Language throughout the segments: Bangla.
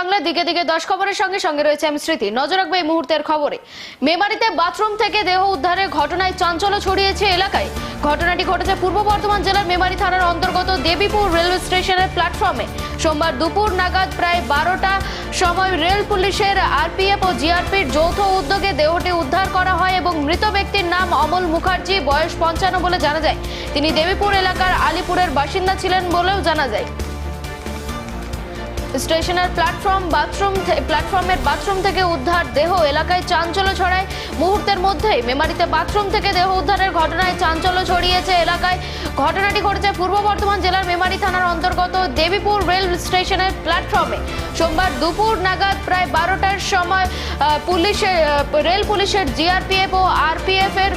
বাংলা দিকে দিকে দশ খবরের সঙ্গে সঙ্গে রয়েছে আমি স্মৃতি। নজর রাখবে এই মুহূর্তের খবরে। মেমারিতে বাথরুম থেকে দেহ উদ্ধারের ঘটনায় চাঞ্চল্য ছড়িয়েছে এলাকায়। ঘটনাটি ঘটেছে পূর্ব বর্ধমান জেলার মেমারি থানার অন্তর্গত দেবীপুর রেলওয়ে স্টেশনের প্ল্যাটফর্মে। সোমবার দুপুর নাগাদ প্রায় বারোটা সময় রেল পুলিশের আরপিএফ ও জিআরপির যৌথ উদ্যোগে দেহটি উদ্ধার করা হয় এবং মৃত ব্যক্তির নাম অমল মুখার্জি, বয়স পঞ্চান্ন বলে জানা যায়। তিনি দেবীপুর এলাকার আলিপুরের বাসিন্দা ছিলেন বলেও জানা যায়। স্টেশনের প্ল্যাটফর্ম বাথরুম প্ল্যাটফর্মের বাথরুম থেকে উদ্ধার দেহ এলাকায় চাঞ্চল্য ছড়ায়। মুহূর্তের মধ্যেই মেমারিতে বাথরুম থেকে দেহ উদ্ধারের ঘটনায় চাঞ্চল্য ছড়িয়েছে এলাকায়। ঘটনাটি ঘটেছে পূর্ব বর্ধমান জেলার মেমারি থানার অন্তর্গত দেবীপুর রেল স্টেশনের প্ল্যাটফর্মে। সোমবার দুপুর নাগাদ প্রায় বারোটার সময় পুলিশের রেল পুলিশের জিআরপিএফ ও আরপিএফ এর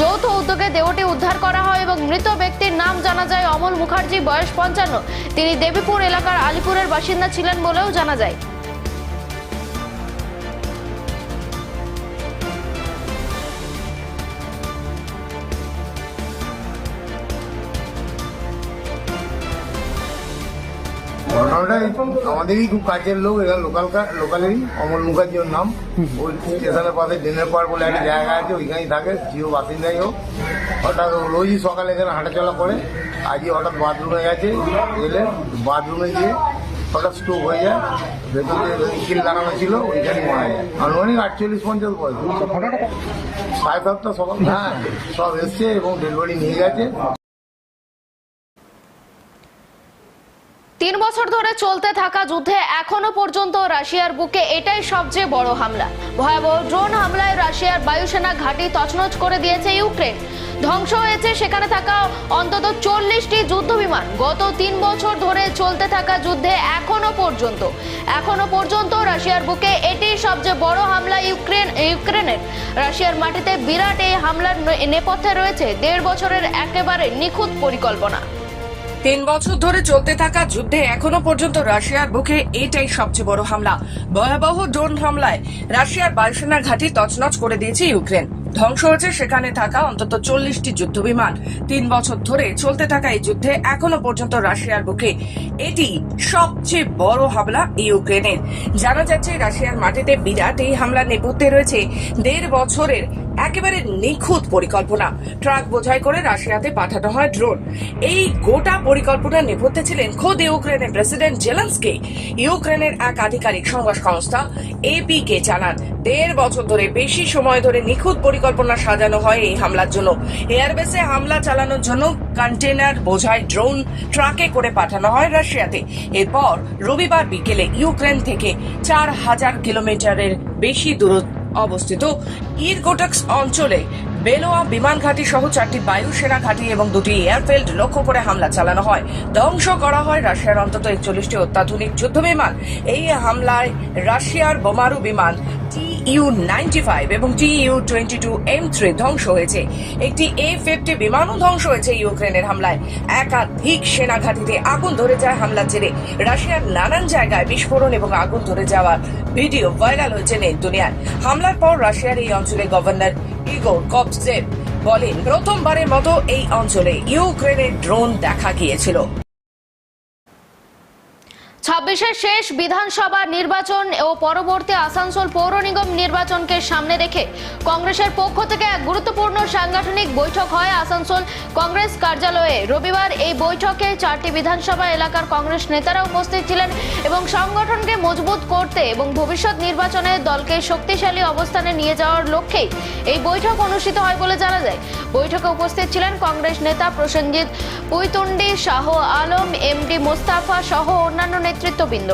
যৌথ উদ্যোগে দেহটি উদ্ধার করা হয় এবং মৃত ব্যক্তির নাম জানা যায় অমল মুখার্জি, বয়স পঞ্চান্ন। তিনি দেবীপুর এলাকার আলিপুরের বাসিন্দা ছিলেন বলেও জানা যায়। ঘটনাটা আমাদেরই খুব কাছের লোক এখানে লোকাল লোকালেরই অমল মুখার্জি নাম। ওই স্টেশনের পাশে দিনের পার বলে একটা জায়গা আছে, ওইখানেই থাকে, জিও বাসিন্দাই হোক। হঠাৎ রোজই সকালে এখানে হাঁটাচলা করে, আজই হঠাৎ বাথরুমে গেছে গেলে বাথরুমে গিয়ে হঠাৎ স্ট্রোক হয়ে যায় ভেতরে কিল লাগানো ছিল ওইখানে মারা যায়। আনুমানিক আটচল্লিশ পঞ্চাশ বয়স সাড়ে সাতটা সকাল হ্যাঁ সব এসছে এবং ডেলিভারি নিয়ে গেছে। তিন বছর ধরে চলতে থাকা যুদ্ধে এখনও পর্যন্ত রাশিয়ার বুকে এটাই সবচেয়ে বড় হামলা। ভয়াবহ ড্রোন হামলায় রাশিয়ার বায়ুসেনা ঘাঁটি তছনছ করে দিয়েছে ইউক্রেন। ধ্বংস হয়েছে সেখানে থাকা অন্তত চল্লিশটি যুদ্ধ বিমান গত তিন বছর ধরে চলতে থাকা যুদ্ধে এখনও পর্যন্ত এখনও পর্যন্ত রাশিয়ার বুকে এটি সবচেয়ে বড় হামলা ইউক্রেন ইউক্রেনের। রাশিয়ার মাটিতে বিরাট এই হামলার নেপথ্যে রয়েছে দেড় বছরের একেবারে নিখুঁত পরিকল্পনা। তিন বছর ধরে চলতে থাকা যুদ্ধে এখনও পর্যন্ত রাশিয়ার বুকে এটাই সবচেয়ে বড় হামলা। ভয়াবহ ড্রোন হামলায় রাশিয়ার বায়ুসেনা ঘাঁটি তছনছ করে দিয়েছে ইউক্রেন। ধ্বংস হয়েছে সেখানে থাকা অন্তত চল্লিশটি যুদ্ধ বিমান। তিন বছর ধরে চলতে থাকা এই যুদ্ধে এখনও পর্যন্ত রাশিয়ার বুকে এটি সবচেয়ে বড় হামলা ইউক্রেনের। জানা যাচ্ছে, রাশিয়ার মাটিতে বিরাট এই হামলা নেপথ্যে রয়েছে দেড় বছরের একেবারে নিখুঁত পরিকল্পনা। ট্রাক বোঝাই করে রাশিয়াতে পাঠানো হয় ড্রোন। এই গোটা পরিকল্পনার নেপথ্যে ছিলেন খোদ ইউক্রেনের প্রেসিডেন্ট জেলেন্সকি। ইউক্রেনের এক আধিকারিক সংবাদ সংস্থা এপি কে জানান, দেড় বছর ধরে বেশি সময় ধরে নিখুঁত পরিকল্পনা সাজানো হয় এই হামলার জন্য। এয়ারবেসে হামলা চালানোর জন্য কন্টেনার বোঝাই ড্রোন ট্রাকে করে পাঠানো হয় রাশিয়াতে। এরপর রবিবার বিকেলে ইউক্রেন থেকে চার হাজার কিলোমিটারের বেশি দূরত্ব অবস্থিত ইরগোটাক্স অঞ্চলে বেলোয়া বিমান ঘাঁটি সহ চারটি বায়ুসেনা ঘাঁটি এবং দুটি এয়ারফিল্ড লক্ষ্য করে হামলা চালানো হয়। ধ্বংস করা হয় রাশিয়ার অন্তত একচল্লিশটি অত্যাধুনিক যুদ্ধ বিমান এই হামলায় রাশিয়ার বোমারু বিমান টিইউ নাইনটি ফাইভ এবং TU twenty two M three ধ্বংস হয়েছে। একটি এ ফিফটি বিমানও ধ্বংস হয়েছে ইউক্রেনের হামলায়। একাধিক সেনা ঘাঁটিতে আগুন ধরে যায় হামলার জেরে। রাশিয়ার নানান জায়গায় বিস্ফোরণ এবং আগুন ধরে যাওয়ার ভিডিও ভাইরাল হয়েছে নেট দুনিয়ায়। হামলার পর রাশিয়ার এই অঞ্চলে গভর্নর ইগোর কপসেভ বলেন, প্রথমবারের মতো এই অঞ্চলে ইউক্রেনের ড্রোন দেখা গিয়েছিল। ছাব্বিশের শেষ বিধানসভা নির্বাচন ও পরবর্তী আসানসোল পৌর নিগম নির্বাচনকে সামনে রেখে কংগ্রেসের পক্ষ থেকে এক গুরুত্বপূর্ণ সাংগঠনিক বৈঠক হয় আসানসোল কংগ্রেস কার্যালয়ে। রবিবার এই বৈঠকে চারটি বিধানসভা এলাকার কংগ্রেস নেতারা উপস্থিত ছিলেন এবং সংগঠনকে মজবুত করতে এবং ভবিষ্যৎ নির্বাচনে দলকে শক্তিশালী অবস্থানে নিয়ে যাওয়ার লক্ষ্যেই এই বৈঠক অনুষ্ঠিত হয় বলে জানা যায়। বৈঠকে উপস্থিত ছিলেন কংগ্রেস নেতা প্রসেনজিৎ পুইতুন্ডি, শাহ আলম এমডি মোস্তাফা সহ অন্যান্য নেতৃত্ববৃন্দ।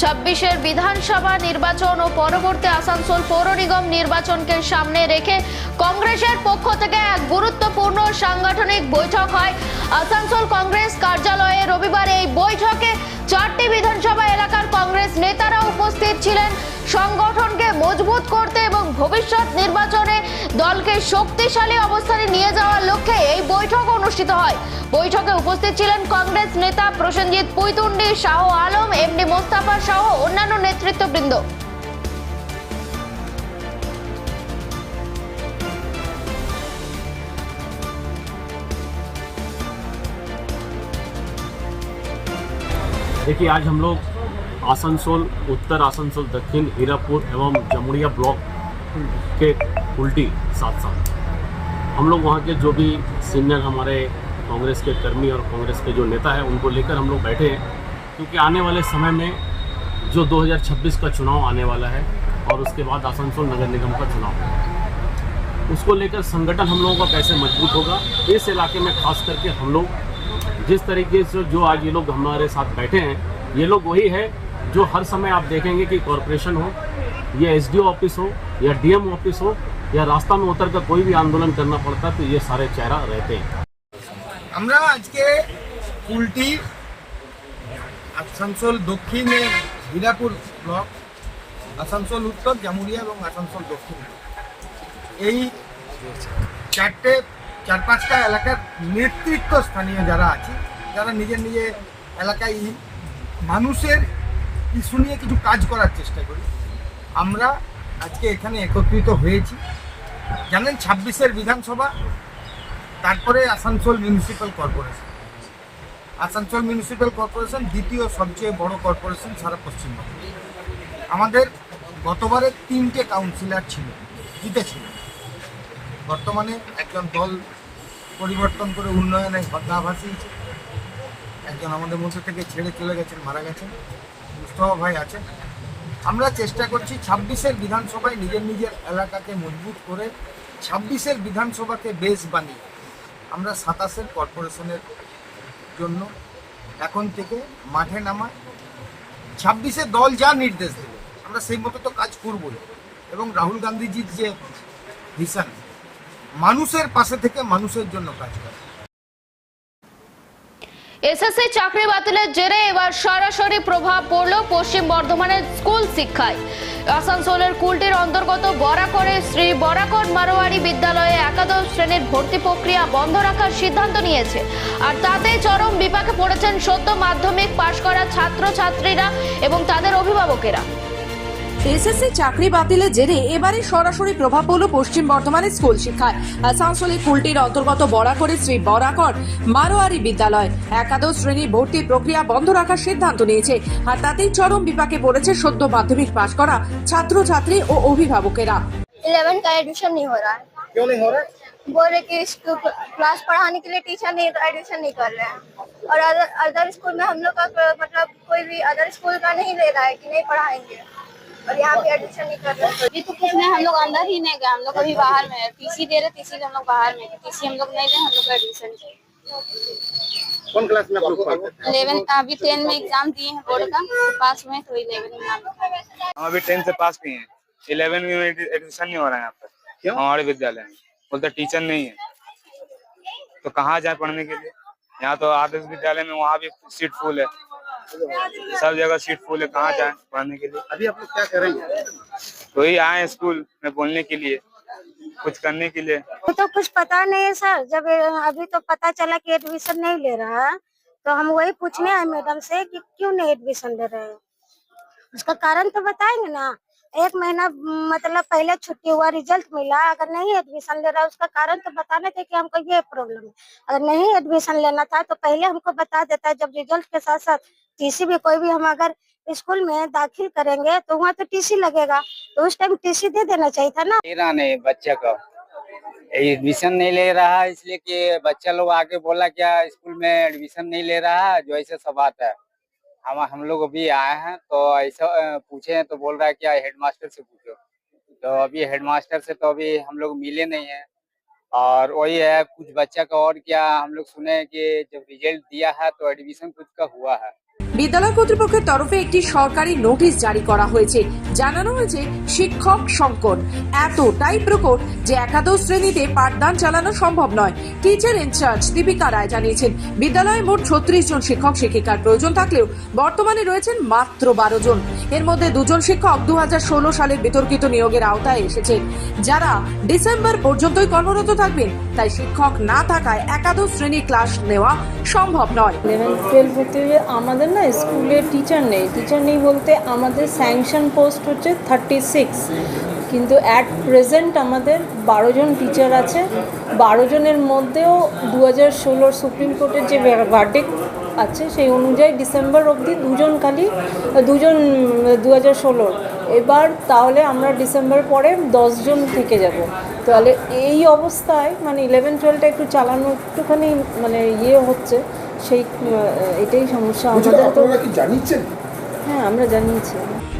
ছাব্বিশের বিধানসভা নির্বাচন ও পরবর্তী আসানসোল পৌর নিগম নির্বাচনকে সামনে রেখে কংগ্রেসের পক্ষ থেকে এক গুরুত্বপূর্ণ সাংগঠনিক বৈঠক হয়। আসানসোল কংগ্রেস কার্যালয়ে রবিবার এই বৈঠকে চারটি বিধানসভা এলাকার কংগ্রেস নেতারা উপস্থিত ছিলেন। সংগঠনকে মজবুত করতে ভবিষ্যৎ নির্বাচনে দলকে শক্তিশালী অবস্থানে নিয়ে যাওয়ার লক্ষ্যে এই বৈঠক অনুষ্ঠিত হয়। বৈঠকে উপস্থিত ছিলেন কংগ্রেস নেতা প্রসেনজিৎ পুইতুন্ডি শাহ আলম এমডি মোস্তাফা সহ অন্যান্য নেতৃত্ববৃন্দ। देखिए, आज हम लोग आसनसोल, उत्तर आसनसोल, दक्षिण, हीरापुर एवं जमुड़िया ब्लॉक के उल्टी साथ साथ। हम लोग वहाँ के जो भी सीनियर हमारे कांग्रेस के कर्मी और कांग्रेस के जो नेता हैं, उनको लेकर हम लोग बैठे हैं, क्योंकि आने वाले समय में जो 2026 का चुनाव आने वाला है और उसके बाद आसनसोल नगर निगम का चुनाव। उसको लेकर संगठन हम लोगों का कैसे मज़बूत होगा, इस इलाके में खास करके हम लोग जिस तरीके से जो आज ये लोग हमारे साथ बैठे हैं, ये लोग वही है जो हर समय आप देखेंगे कि कॉरपोरेशन हो या एस ऑफिस हो या डीएम ऑफिस हो या रास्ता में उतर कर कोई भी आंदोलन करना पड़ता है तो ये सारे चेहरा रहते हैं আমরা আজকে কুলটি আসানসোল দক্ষিণে হীরাপুর ব্লক আসানসোল উত্তর জামুরিয়া এবং আসানসোল দক্ষিণ এই চারটে চার পাঁচটা এলাকার নেতৃত্ব স্থানীয় যারা আছে যারা নিজের নিজের এলাকায় এই মানুষের ইস্যু নিয়ে কিছু কাজ করার চেষ্টা করি আমরা আজকে এখানে একত্রিত হয়েছি। জানেন, ছাব্বিশের বিধানসভা, তারপরে Asansol municipal corporation Asansol municipal corporation দ্বিতীয় সবচেয়ে বড় কর্পোরেশন সারা পশ্চিমবঙ্গে। আমাদের গতবারে তিনটে কাউন্সিলর ছিল, জিতেছিল। বর্তমানে একজন দল পরিবর্তন করে উন্নয়নে ভাসিয়েছে। একজন আমাদের মধ্যে থেকে ছেড়ে চলে গেছেন, মারা গেছেন। মুস্তফা ভাই আছেন। আমরা চেষ্টা করছি ছাব্বিশের বিধানসভায় নিজের নিজের এলাকাকে মজবুত করে ছাব্বিশের বিধানসভাকে বেশ বানিয়ে আমরা সাতাশের কর্পোরেশনের জন্য এখন থেকে মাঠে নামা ছাব্বিশে দল যা নির্দেশ দেবে, আমরা সেই মতো তো কাজ করবই। এবং রাহুল গান্ধীজির যে ভিশন মানুষের পাশে থেকে মানুষের জন্য কাজ করে। এসএসসি চাকরি বাতিলের জেরে এবার সরাসরি প্রভাব পড়ল পশ্চিম বর্ধমানের স্কুল শিক্ষায়। আসানসোলের কুলটির অন্তর্গত বরাকরে শ্রী বরাকর মারোয়ারি বিদ্যালয়ে একাদশ শ্রেণির ভর্তি প্রক্রিয়া বন্ধ রাখার সিদ্ধান্ত নিয়েছে। আর তাতে চরম বিপাকে পড়েছেন সদ্য মাধ্যমিক পাশ করা ছাত্রছাত্রীরা এবং তাদের অভিভাবকেরা। এসএসসি চাকরি বাতিলের জেরে এবারে সরাসরি প্রভাব পড়ল পশ্চিম বর্ধমানের স্কুল শিক্ষায় আসানসোলে কুলটির অন্তর্গত বরাকরে শ্রী বরাকর মারোয়ারি বিদ্যালয় একাদশ শ্রেণীর ভর্তি প্রক্রিয়া বন্ধ রাখার সিদ্ধান্ত নিয়েছে আর তাতেই চরম বিপাকে পড়েছে সদ্য মাধ্যমিক পাশ করা ছাত্রছাত্রী ও অভিভাবকেরা इलेवन का एडमिशन नहीं हो रहा है क्यों नहीं हो रहा बोल रहे कि इसको क्लास पढ़ाने के लिए टीचर नहीं तो एडमिशन नहीं कर रहे हैं और अदर अदर स्कूल में हम लोग का को- मतलब कोई भी अदर स्कूल का नहीं ले रहा है कि नहीं पढ़ाएंगे और यहाँ पे एडमिशन नहीं कर रहे हैं। तो कुछ नहीं हम लोग अंदर ही नहीं गए हम लोग अभी बाहर में है। टीसी दे रहे टीसी हम लोग बाहर में टीसी हम लोग नहीं दे हम लोग का एडमिशन चाहिए कौन क्लास में आप लोग पढ़ते थे? इलेवन अभी टेन में एग्ज़ाम दिए हैं बोर्ड का तो पास हुए तो इलेवन में नाम लिखा है। हम अभी टेंथ से पास किए हैं। इलेवन में एडमिशन नहीं हो रहा है यहाँ पर। क्यों? हमारे विद्यालय में। बोलते टीचर नहीं है। तो कहाँ जाए पढ़ने के लिए? यहाँ तो आदर्श विद्यालय में वहाँ भी सीट फुल है। सब जगह सीट फुल है कहाँ जाए पढ़ने के लिए? अभी आप लोग क्या करेंगे तो ही आए स्कूल में बोलने के लिए कुछ करने के लिए। वो तो कुछ पता नहीं है सर। जब अभी तो पता चला कि एडमिशन नहीं ले रहा है तो हम वही पूछने आए मैडम से कि क्यों नहीं एडमिशन ले रहे हैं? उसका कारण तो बताएँगे ना। एक महीना मतलब पहले छुट्टी हुआ रिज़ल्ट मिला। अगर नहीं एडमिशन ले रहा उसका कारण तो बताने थे कि हमको ये प्रॉब्लम है। अगर नहीं एडमिशन लेना था तो पहले हमको बता देता जब रिज़ल्ट के साथ साथ टीसी भी, कोई भी हम अगर स्कूल में दाखिल करेंगे तो वहाँ तो टीसी लगेगा। तो उस टाइम टीसी दे देना चाहिए था ना। मेरा नहीं, बच्चे को। एडमिशन नहीं ले रहा, इसलिए कि बच्चा लोग आके बोला, क्या स्कूल में एडमिशन नहीं ले रहा, जो ऐसे सब है। हम हम लोग अभी आए हैं तो ऐसा पूछे हैं तो बोल रहा है क्या हेडमास्टर से पूछो। तो अभी हेडमास्टर से तो अभी हम लोग मिले नहीं हैं। और वही है, कुछ बच्चा का और क्या, हम लोग सुने कि जब रिज़ल्ट दिया है तो एडमिशन कुछ का हुआ है। বিদ্যালয় কর্তৃপক্ষের তরফে একটি সরকারি নোটিশ জারি করা হয়েছে। জানানো হয়েছে, শিক্ষক সংকট। এতটাই প্রকট যে একাদশ শ্রেণীতে পাঠদান চালানো সম্ভব নয়। টিচার ইনচার্জ দীপিকা রায় জানিয়েছেন, বিদ্যালয়ে মোট ছত্রিশ জন শিক্ষক শিক্ষিকার প্রয়োজন থাকলেও বর্তমানে রয়েছেন মাত্র বারো জন। এর মধ্যে দুজন শিক্ষক দু সালের বিতর্কিত নিয়োগের আওতায় এসেছে। যারা ডিসেম্বর পর্যন্তই কর্মরত থাকবেন, তাই শিক্ষক না থাকায় একাদশ শ্রেণি ক্লাস নেওয়া সম্ভব নয়। আমাদের না স্কুলে টিচার নেই। টিচার নেই বলতে আমাদের স্যাংশন পোস্ট হচ্ছে থার্টি সিক্স কিন্তু অ্যাট প্রেজেন্ট আমাদের বারো জন টিচার আছে। বারো জনের মধ্যেও দু হাজার ষোলোর সুপ্রিম কোর্টের যে ভার্ডিক আছে, সেই অনুযায়ী ডিসেম্বর অবধি দুজন খালি, দুজন দু হাজার ষোলোর এবার তাহলে আমরা ডিসেম্বর পরে দশজন থেকে যাব। তাহলে এই অবস্থায় মানে ইলেভেন টুয়েলভটা একটু চালানো একটুখানি মানে ইয়ে হচ্ছে। সেই এটাই সমস্যা আমাদের তো। আপনারা কি জানিয়েছেন? হ্যাঁ আমরা জানিয়েছি।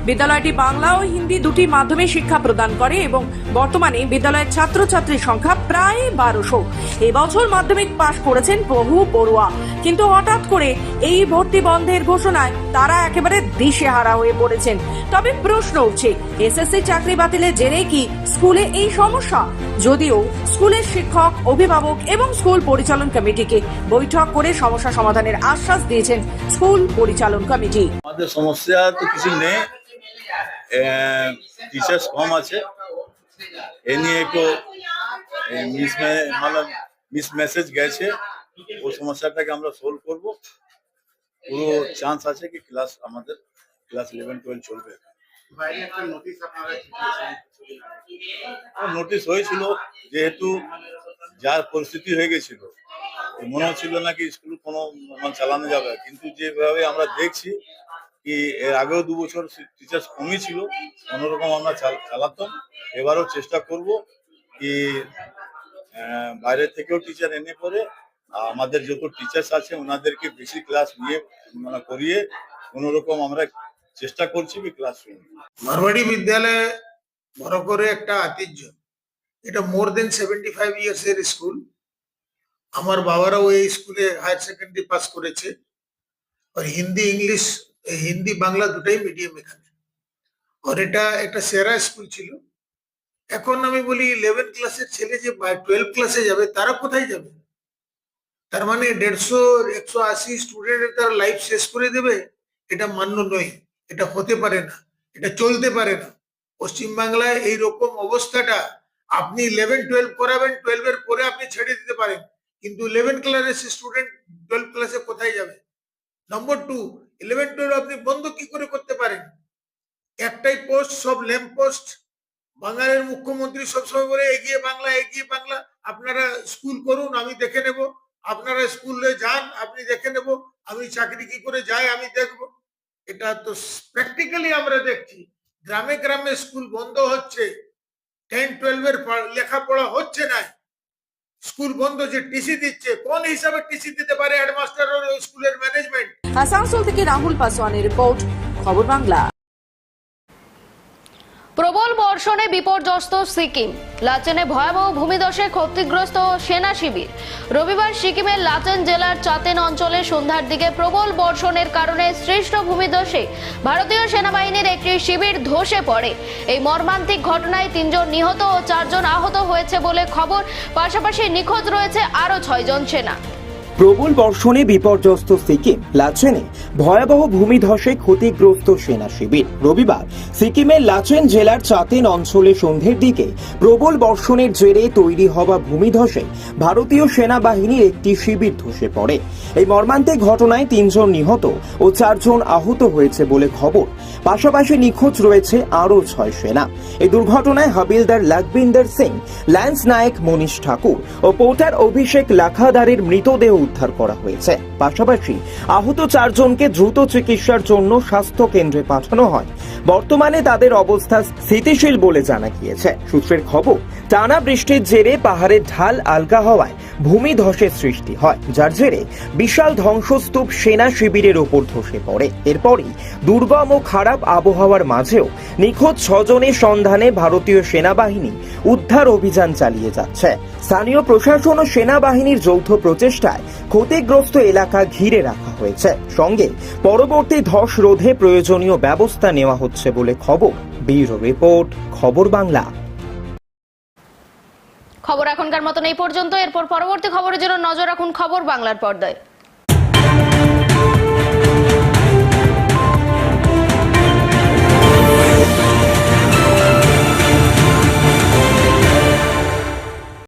বিদ্যালয়টি বাংলা ও হিন্দি দুটি মাধ্যমে শিক্ষা প্রদান করে এবং বর্তমানে বিদ্যালয়ের ছাত্রছাত্রীর সংখ্যা প্রায় বারোশো। এবছর মাধ্যমিক পাশ করেছেন বহু পড়ুয়া কিন্তু হঠাৎ করে এই ভর্তি বন্ধের ঘোষণায় তারা একেবারে দিশেহারা হয়ে পড়েছেন। তবে প্রশ্ন উঠছে, এসএসসি চাকরি বাতিলের জেরে কি স্কুলে এই সমস্যা? যদিও স্কুলের শিক্ষক, অভিভাবক এবং স্কুল পরিচালন কমিটিকে বৈঠক করে সমস্যা সমাধানের আশ্বাস দিয়েছেন স্কুল পরিচালন কমিটি। আমাদের সমস্যা তো কিছু নেই। টিচার্স কম আছে। এ নিয়ে একটু মিস মানে মিস মেসেজ গেছে। ও সমস্যাটাকে আমরা সলভ করব। পুরো চান্স আছে কি ক্লাস আমাদের ক্লাস ইলেভেন টুয়েলভ চলবে। নোটিশ হয়েছিল যেহেতু যার পরিস্থিতি হয়ে গেছিল। মনে হচ্ছিল নাকি স্কুল কোনো মানে চালানো যাবে। কিন্তু যেভাবে আমরা দেখছি কি এর আগেও দু বছর টিচার্স কমই ছিল কোনোরকম আমরা চাল- চালাতাম। এবারও চেষ্টা করব কি বাইরে থেকেও টিচার এনে আর আমাদের যত টিচার্স আছে ওনাদেরকে বেশি ক্লাস নিয়ে মানে করিয়ে কোনোরকম আমরা চেষ্টা করছি কি ক্লাস মারবাড়ি বিদ্যালয়ে বড় করে একটা আতিহ্য এটা more than seventy five years এর স্কুল আমার বাবারাও এই স্কুলে হায়ার সেকেন্ডারি পাস করেছে। আর হিন্দি ইংলিশ হিন্দি, বাংলা দুটাই মিডিয়াম এখানে। আর এটা একটা সেরা স্কুল ছিল। এখন আমি বলি ইলেভেন ক্লাসের ছেলে যে টুয়েলভ ক্লাসে যাবে, তারা কোথায় যাবে? তার মানে দেড়শো, একশো আশি স্টুডেন্টের তারা লাইফ শেষ করে দেবে, এটা মান্য নয়। এটা হতে পারে না, এটা চলতে পারে না। পশ্চিমবাংলায় এইরকম অবস্থাটা, আপনি ইলেভেন টুয়েলভ করাবেন টুয়েলভ এর পরে আপনি ছেড়ে দিতে পারেন। কিন্তু ইলেভেন ক্লাসের স্টুডেন্ট টুয়েলভ ক্লাসে কোথায় যাবে? নম্বর টু ইলেভেন টুয়েলভ আপনি বন্ধ কি করে করতে পারেন? একটাই পোস্ট সব ল্যাম্প পোস্ট বাঙালির মুখ্যমন্ত্রী সবসময় বলে, এগিয়ে বাংলা এগিয়ে বাংলা। আপনারা স্কুল করুন, আমি দেখে নেব। আপনারা স্কুলে যান, আপনি দেখে নেব। আমি চাকরি কি করে যাই, আমি দেখব। এটা তো প্র্যাকটিক্যালি আমরা দেখছি। গ্রামে গ্রামে স্কুল বন্ধ হচ্ছে। টেন টুয়েলভ এর লেখাপড়া হচ্ছে না। স্কুল বন্ধ যে টিসি দিচ্ছে, কোন হিসাবে টিসি দিতে পারে হেডমাস্টার ম্যানেজমেন্ট আসানসোল থেকে রাহুল পাসওয়ানের রিপোর্ট, খবর বাংলা। প্রবল বর্ষণে বিপর্যস্ত সিকিম। লাচেনে ভয়াবহ ভূমিধসে ক্ষতিগ্রস্ত সেনা শিবির। রবিবার সিকিমের লাচেন জেলার চাতেন অঞ্চলে সন্ধ্যার দিকে প্রবল বর্ষণের কারণে সৃষ্ট ভূমিধসে ভারতীয় সেনাবাহিনীর একটি শিবির ধসে পড়ে। এই মর্মান্তিক ঘটনায় তিনজন নিহত ও চারজন আহত হয়েছে বলে খবর। পাশাপাশি নিখোঁজ রয়েছে আরও ছয়জন সেনা। প্রবল বর্ষণে বিপর্যস্ত সিকিম। লাচেনে ভয়াবহ ভূমিধসে ক্ষতিগ্রস্ত সেনা শিবির। রবিবার সিকিমের লাচেন জেলার চাতেন অঞ্চলে সন্ধ্যের দিকে প্রবল বর্ষণের জেরে তৈরি হওয়া ভূমিধসে ভারতীয় সেনাবাহিনীর একটি শিবির ধসে পড়ে। এই মর্মান্তিক ঘটনায় তিনজন নিহত ও চারজন আহত হয়েছে বলে খবর। পাশাপাশি নিখোঁজ রয়েছে আরও ছয় সেনা। এই দুর্ঘটনায় হাবিলদার লাখবিন্দর সিং, ল্যান্স নায়ক, মনীষ ঠাকুর ও পোর্টার অভিষেক লাখাদারের মৃতদেহ উদ্ধার করা হয়েছে। পাশাপাশি আহত চারজনকে দ্রুত চিকিৎসার জন্য স্বাস্থ্য কেন্দ্রে পাঠানো হয়। বর্তমানে তাদের অবস্থা স্থিতিশীল বলে জানা গিয়েছে। সূত্রের খবর, টানা বৃষ্টির জেরে পাহাড়ের ঢাল আলগা হওয়ায় ভূমি ধসের সৃষ্টি হয়, যার জেরে বিশাল ধ্বংসস্তূপ সেনা শিবিরের ওপর ধসে পড়ে। এরপরই দুর্গম ও খারাপ আবহাওয়ার মাঝেও নিখোঁজ ছজনের সন্ধানে ভারতীয় সেনাবাহিনী উদ্ধার অভিযান চালিয়ে যাচ্ছে। স্থানীয় প্রশাসন ও সেনাবাহিনীর যৌথ প্রচেষ্টায় ক্ষতিগ্রস্ত এলাকা ঘিরে রাখা হয়েছে। সঙ্গে পরবর্তী ধস রোধে প্রয়োজনীয় ব্যবস্থা নেওয়া হচ্ছে বলে খবর। ব্যুরো রিপোর্ট, খবর বাংলা। খবর এখনকার মতন এই পর্যন্ত। এরপর পরবর্তী খবরের জন্য নজর রাখুন খবর বাংলার পর্দায়।